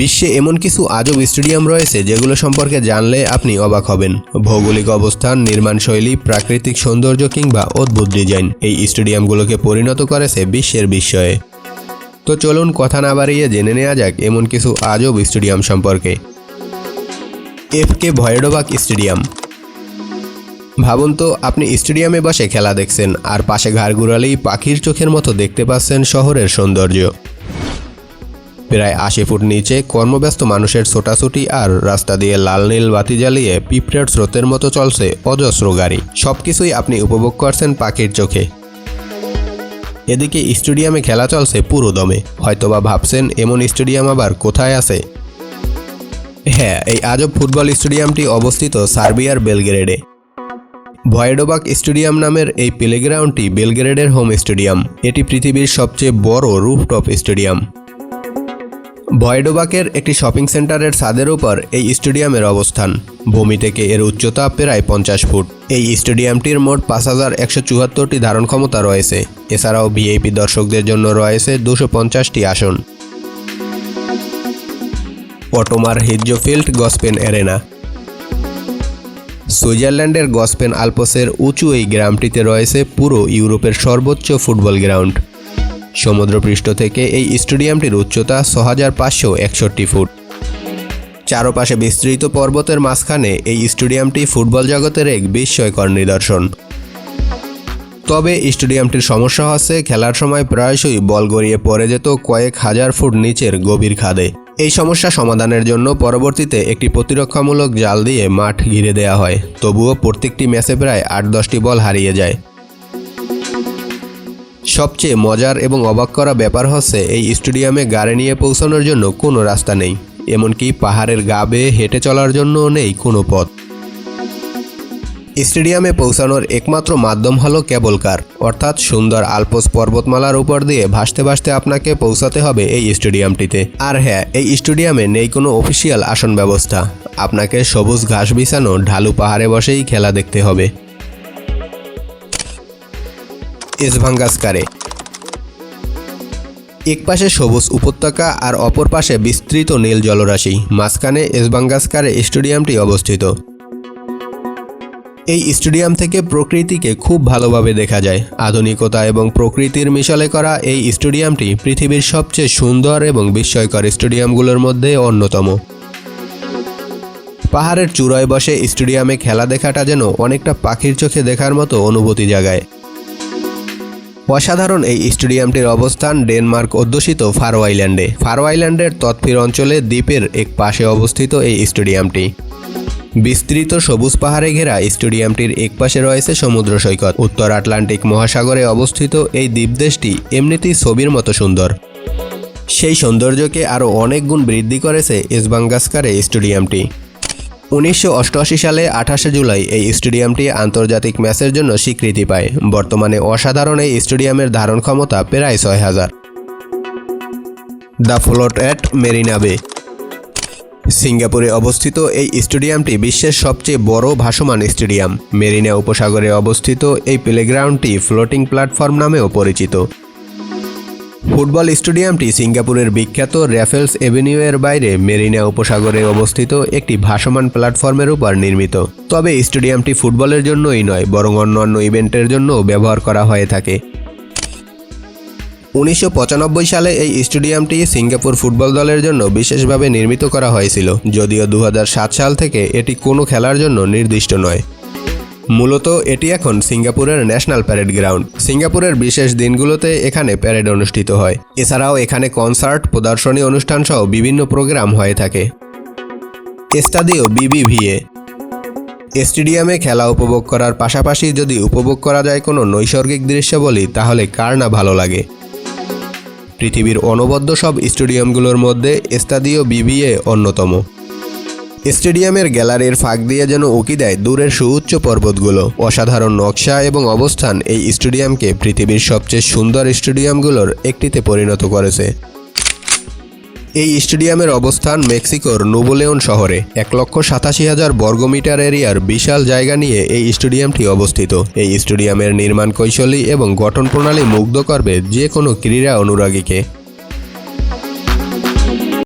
বিশ্বে এমন কিছু আজব স্টেডিয়াম রয়েছে যেগুলো সম্পর্কে জানলে আপনি অবাক হবেন। ভৌগোলিক অবস্থান নির্মাণশৈলী প্রাকৃতিক সৌন্দর্য কিংবা অদ্ভুত ডিজাইন এই স্টেডিয়ামগুলোকে পরিণত করেছে বিশ্বের বিস্ময়ে। তো চলুন কথা না বাড়িয়ে জেনে নেওয়া যাক এমন কিছু আজব স্টেডিয়াম সম্পর্কে। এফ কে ভয়েডোবাক স্টেডিয়াম। ভাবুন তো, আপনি স্টেডিয়ামে বসে খেলা দেখছেন, আর পাশে ঘাড় ঘুরালেই পাখির চোখের মতো দেখতে পাচ্ছেন শহরের সৌন্দর্য। প্রায় আশি ফুট নিচে কর্মব্যস্ত মানুষের ছোটাছুটি আর রাস্তা দিয়ে লাল নীল বাতি জ্বালিয়ে পিঁপড়ের স্রোতের মতো চলছে অজস্র গাড়ি। সবকিছুই আপনি উপভোগ করছেন পাখির চোখে। এদিকে স্টেডিয়ামে খেলা চলছে পুরো দমে। হয়তোবা ভাবছেন, এমন স্টেডিয়াম আবার কোথায় আছে? হ্যাঁ এই আজব ফুটবল স্টেডিয়ামটি অবস্থিত সার্বিয়ার বেলগ্রেডে। ভয়েডোবাক স্টেডিয়াম নামের এই প্লেগ্রাউন্ডটি বেলগ্রেডের হোম স্টেডিয়াম। এটি পৃথিবীর সবচেয়ে বড় রুফটপ স্টেডিয়াম। ভয়েডোবাকের একটি শপিং সেন্টারের ছাদের উপর এই স্টেডিয়ামের অবস্থান। ভূমি থেকে এর উচ্চতা প্রায় পঞ্চাশ ফুট। এই স্টেডিয়ামটির মোট পাঁচ হাজার একশো চুয়াত্তরটি ধারণ ক্ষমতা রয়েছে। এছাড়াও ভিআইপি দর্শকদের জন্য রয়েছে দুশো পঞ্চাশটি আসন। অটোমার হিজ্জোফিল্ড গসপেন এরেনা সুইজারল্যান্ডের গসপেন আলপসের উঁচু এই গ্রামটিতে রয়েছে পুরো ইউরোপের সর্বোচ্চ ফুটবল গ্রাউন্ড। সমুদ্রপৃষ্ঠ থেকে এই স্টেডিয়ামটির উচ্চতা ছ হাজার পাঁচশো একষট্টি ফুট। চারপাশে বিস্তৃত পর্বতের মাঝখানে এই স্টেডিয়ামটি ফুটবল জগতের এক বিস্ময়কর নিদর্শন। তবে স্টেডিয়ামটির সমস্যা হচ্ছে খেলার সময় প্রায়শই বল গড়িয়ে পড়ে যেত কয়েক হাজার ফুট নিচের গভীর খাদে। এই সমস্যা সমাধানের জন্য পরবর্তীতে একটি প্রতিরক্ষামূলক জাল দিয়ে মাঠ ঘিরে দেওয়া হয়। তবুও প্রত্যেকটি ম্যাচে প্রায় আট দশটি বল হারিয়ে যায়। সবচেয়ে মজার এবং অবাক করা ব্যাপার হচ্ছে, এই স্টেডিয়ামে গাড়ি নিয়ে পৌঁছানোর জন্য কোনো রাস্তা নেই। এমনকি পাহাড়ের গা বেয়ে হেঁটে চলার জন্যও নেই কোনো পথ। স্টেডিয়ামে পৌঁছানোর একমাত্র মাধ্যম হলো কেবল কার। অর্থাৎ সুন্দর আলপোস পর্বতমালার উপর দিয়ে ভাসতে ভাসতে আপনাকে পৌঁছাতে হবে এই স্টেডিয়ামটিতে। আর হ্যাঁ এই স্টেডিয়ামে নেই কোনো অফিসিয়াল আসন ব্যবস্থা। আপনাকে সবুজ ঘাস বিছানো ঢালু পাহাড়ে বসেই খেলা দেখতে হবে। এসভাঙ্গাসকারে এক পাশে সবুজ উপত্যকা আর অপর পাশে বিস্তৃত নীল জলরাশি। মাঝখানে এসবাঙ্গাসকারে স্টেডিয়ামটি অবস্থিত। এই স্টেডিয়াম থেকে প্রকৃতিকে খুব ভালোভাবে দেখা যায়। আধুনিকতা এবং প্রকৃতির মিশলে করা এই স্টেডিয়ামটি পৃথিবীর সবচেয়ে সুন্দর এবং বিস্ময়কর স্টেডিয়ামগুলোর মধ্যে অন্যতম। পাহাড়ের চূড়ায় বসে স্টেডিয়ামে খেলা দেখাটা যেন অনেকটা পাখির চোখে দেখার মতো অনুভূতি জাগায়। অসাধারণ এই স্টেডিয়ামটির অবস্থান ডেনমার্ক অধ্যুষিত ফারো আইল্যান্ডে। ফারো আইল্যান্ডের তৎফির অঞ্চলে দ্বীপের এক পাশে অবস্থিত এই স্টেডিয়ামটি। বিস্তৃত সবুজ পাহাড়ে ঘেরা স্টেডিয়ামটির এক পাশে রয়েছে সমুদ্র সৈকত। উত্তর আটলান্টিক মহাসাগরে অবস্থিত এই দ্বীপদেশটি এমনিতেই ছবির মতো সুন্দর। সেই সৌন্দর্যকে আরও অনেক গুণ বৃদ্ধি করেছে এসবাঙ্গাসকারে স্টেডিয়ামটি। উনিশশো অষ্টআশি সালে আঠাশে জুলাই এই স্টেডিয়ামটি আন্তর্জাতিক ম্যাচের জন্য স্বীকৃতি পায়। বর্তমানে অসাধারণ এই স্টেডিয়ামের ধারণ ক্ষমতা প্রায় ছয় হাজার। দ্য ফ্লোট অ্যাট মেরিনা বে। সিঙ্গাপুরে অবস্থিত এই স্টেডিয়ামটি বিশ্বের সবচেয়ে বড় ভাসমান স্টেডিয়াম। মেরিনা উপসাগরে অবস্থিত এই প্লেগ্রাউন্ডটি ফ্লোটিং প্ল্যাটফর্ম নামেও পরিচিত। ফুটবল স্টেডিয়ামটি সিঙ্গাপুরের বিখ্যাত র্যাফেলস এভিনিউয়ের বাইরে মেরিনা উপসাগরে অবস্থিত একটি ভাসমান প্ল্যাটফর্মের উপর নির্মিত। তবে স্টেডিয়ামটি ফুটবলের জন্যই নয়, বরং অন্যান্য ইভেন্টের জন্যও ব্যবহার করা হয়ে থাকে। উনিশশো পঁচানব্বই সালে এই স্টেডিয়ামটি সিঙ্গাপুর ফুটবল দলের জন্য বিশেষভাবে নির্মিত করা হয়েছিল, যদিও দু হাজার সাত সাল থেকে এটি কোনো খেলার জন্য নির্দিষ্ট নয়। মূলত এটি এখন সিঙ্গাপুরের ন্যাশনাল প্যারেড গ্রাউন্ড। সিঙ্গাপুরের বিশেষ দিনগুলোতে এখানে প্যারেড অনুষ্ঠিত হয়। এছাড়াও এখানে কনসার্ট, প্রদর্শনী অনুষ্ঠান সহ বিভিন্ন প্রোগ্রাম হয়ে থাকে। Estadio BBVA. স্টেডিয়ামে খেলা উপভোগ করার পাশাপাশি যদি উপভোগ করা যায় কোনো নৈসর্গিক দৃশ্য বলি, তাহলে কার না ভালো লাগে? পৃথিবীর অনবদ্য সব স্টেডিয়ামগুলোর মধ্যে এস্তাদিও বিবিএ অন্যতম। স্টেডিয়ামের গ্যালারির ফাঁক দিয়ে যেন উকি দেয় দূরের সুউচ্চ পর্বতগুলো। অসাধারণ নকশা এবং অবস্থান এই স্টেডিয়ামকে পৃথিবীর সবচেয়ে সুন্দর স্টেডিয়ামগুলোর একটিতে পরিণত করেছে। এই স্টেডিয়ামের অবস্থান মেক্সিকোর নুবোলেওন শহরে। এক লক্ষ সাতাশি হাজার বর্গমিটার এরিয়ার বিশাল জায়গা নিয়ে এই স্টেডিয়ামটি অবস্থিত। এই স্টেডিয়ামের নির্মাণ কৌশলী এবং গঠন প্রণালী মুগ্ধ করবে যে কোনো ক্রীড়া অনুরাগীকে।